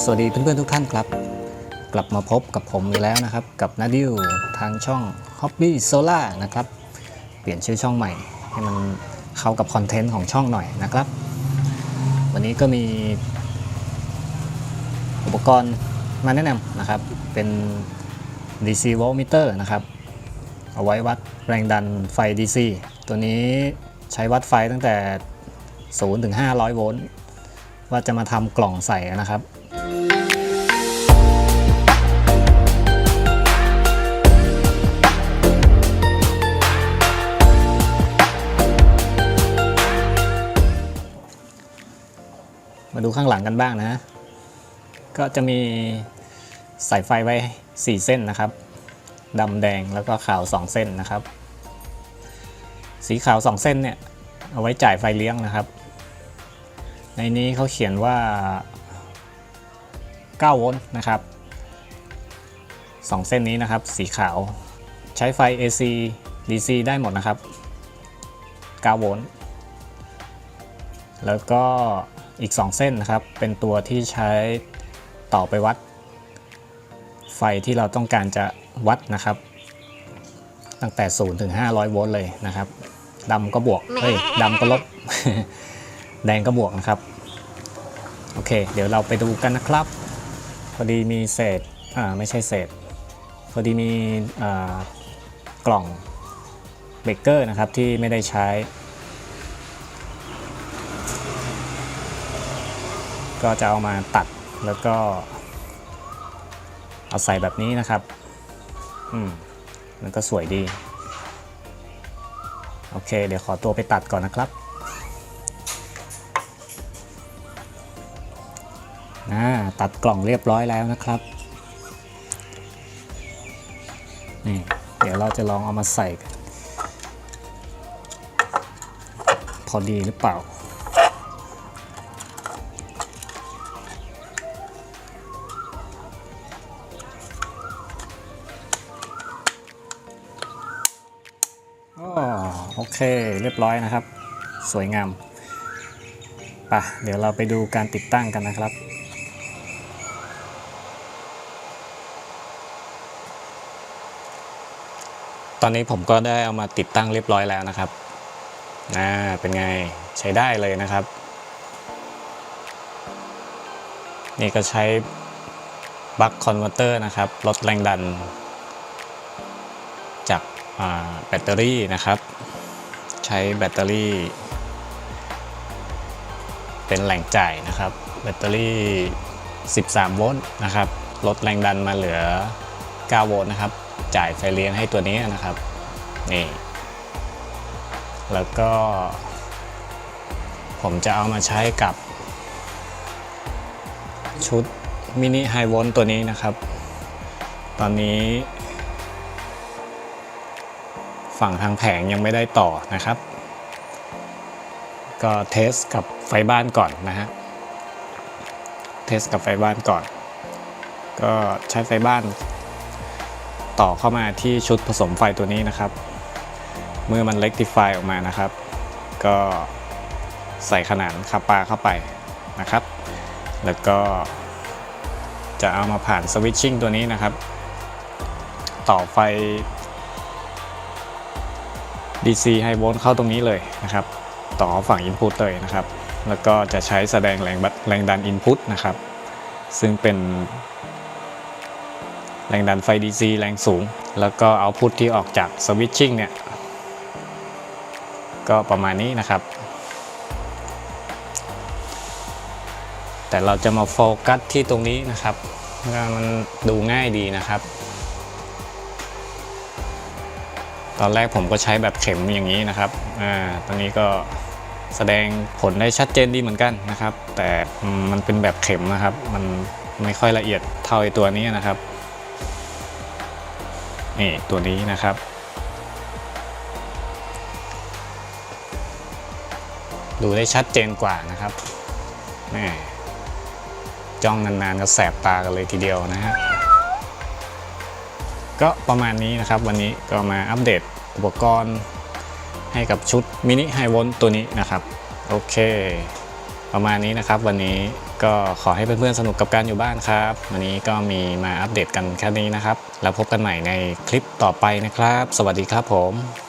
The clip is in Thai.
สวัสดีเพื่อนๆทุกท่านครับ กลับมาพบกับผมอีกแล้วนะครับ กับนาดิวทางช่อง Hobby Solar นะครับ เปลี่ยนชื่อช่องใหม่ ให้มันเข้ากับคอนเทนต์ของช่องหน่อยนะครับ วันนี้ก็มี อุปกรณ์มาแนะนำนะครับ เป็น DC voltmeter นะครับ เอาไว้วัดแรงดันไฟ DC ตัวนี้ใช้วัดไฟตั้งแต่0ถึง500 โวลต์ว่าจะมาทำกล่องใส่นะครับ มาดูข้างหลังกันบ้างนะ ก็จะมีสายไฟไว้ 4 เส้นนะครับดำแดงแล้วก็ขาว 2 เส้นนะครับ สีขาว 2 เส้นเนี่ย เอาไว้จ่ายไฟเลี้ยงนะครับ ในนี้เขาเขียนว่า 9 โวลต์นะครับ 2 เส้นนี้นะครับ สีขาวใช้ไฟ AC DC ได้หมดนะครับ 9 โวลต์แล้วก็ อีก 2 เส้นนะครับ เป็นตัวที่ใช้ต่อไปวัด ไฟที่เราต้องการจะวัดนะครับ ตั้งแต่ 0 ถึง 500 โวลต์เลยนะครับดำก็บวกเฮ้ยดำก็ลบ แดงก็บวกนะครับ โอเค เดี๋ยวเราไปดูกันนะครับ พอดีมีเศษอ่าไม่ใช่เศษ พอดีมีอ่ากล่องเบเกอร์นะครับที่ไม่ได้ใช้ ก็จะเอามาตัดแล้วก็ เอาใส่แบบนี้นะครับ อืมมันก็สวยดี โอเค เดี๋ยวขอตัวไปตัดก่อนนะครับอ่าตัดกล่องเรียบร้อยแล้วนะครับนี่เดี๋ยวเราจะลองเอามาใส่ พอดีหรือเปล่า โอเคเรียบร้อยนะครับ สวยงามปะเดี๋ยวเราไปดูการติดตั้งกันนะครับตอนนี้ผมก็ได้เอามาติดตั้งเรียบร้อยแล้วนะครับอ่าเป็นไงใช้ได้เลยนะครับ นี่ก็ใช้บัคคอนเวอร์เตอร์นะครับ ลดแรงดัน จาก แบตเตอรี่นะครับ ใช้แบตเตอรี่ เป็นแหล่งจ่ายนะครับ แบตเตอรี่ 13 โวลต์นะครับ ลดแรงดันมาเหลือ 9 โวลต์นะครับ จ่ายไฟเลี้ยงให้ตัวนี้นะครับ นี่ แล้วก็ ผมจะเอามาใช้กับ ชุดมินิไฮโวลต์ตัวนี้นะครับ ตอนนี้ ฝั่งทางแผงยังไม่ได้ต่อนะครับ ก็เทสกับไฟบ้านก่อนนะฮะเทสกับไฟบ้านก่อน ก็ใช้ไฟบ้านต่อเข้ามาที่ชุดผสมไฟตัวนี้นะครับ เมื่อมันเล็กติฟายออกมานะครับ ก็ใส่ขนาดคาปาเข้าไปนะครับ แล้วก็จะเอามาผ่านสวิตชิ่งตัวนี้นะครับ ต่อไฟ DC ไฮโวลต์เข้าตรงนี้เลยนะครับ ต่อฝั่ง Input เลยนะครับ แล้วก็จะใช้แสดงแรงบัดแรงดัน Input นะครับ ซึ่งเป็นแรงดันไฟ DC แรงสูง แล้วก็ Output ที่ออกจาก Switching เนี่ย ก็ประมาณนี้นะครับ แต่เราจะมาโฟกัสที่ตรงนี้นะครับว่ามันดูง่ายดีนะครับ ตอนแรกผมก็ใช้แบบเข็มอย่างนี้นะครับอ่าตอนนี้ก็แสดงผลได้ชัดเจนดีเหมือนกันนะครับ แต่มันเป็นแบบเข็มนะครับ มันไม่ค่อยละเอียดเท่าไอตัวนี้นะครับนี่ตัวนี้นะครับ ดูได้ชัดเจนกว่านะครับแม่จ้องนานๆก็แสบตากันเลยทีเดียวนะฮะ ก็ประมาณนี้นะครับ วันนี้ก็มาอัปเดตอุปกรณ์ให้กับชุดมินิไฮโวลตัวนี้นะครับ โอเค ประมาณนี้นะครับ วันนี้ก็ขอให้เพื่อนๆสนุกกับการอยู่บ้านครับ วันนี้ก็มีมาอัปเดตกันแค่นี้นะครับ แล้วพบกันใหม่ในคลิปต่อไปนะครับ สวัสดีครับผม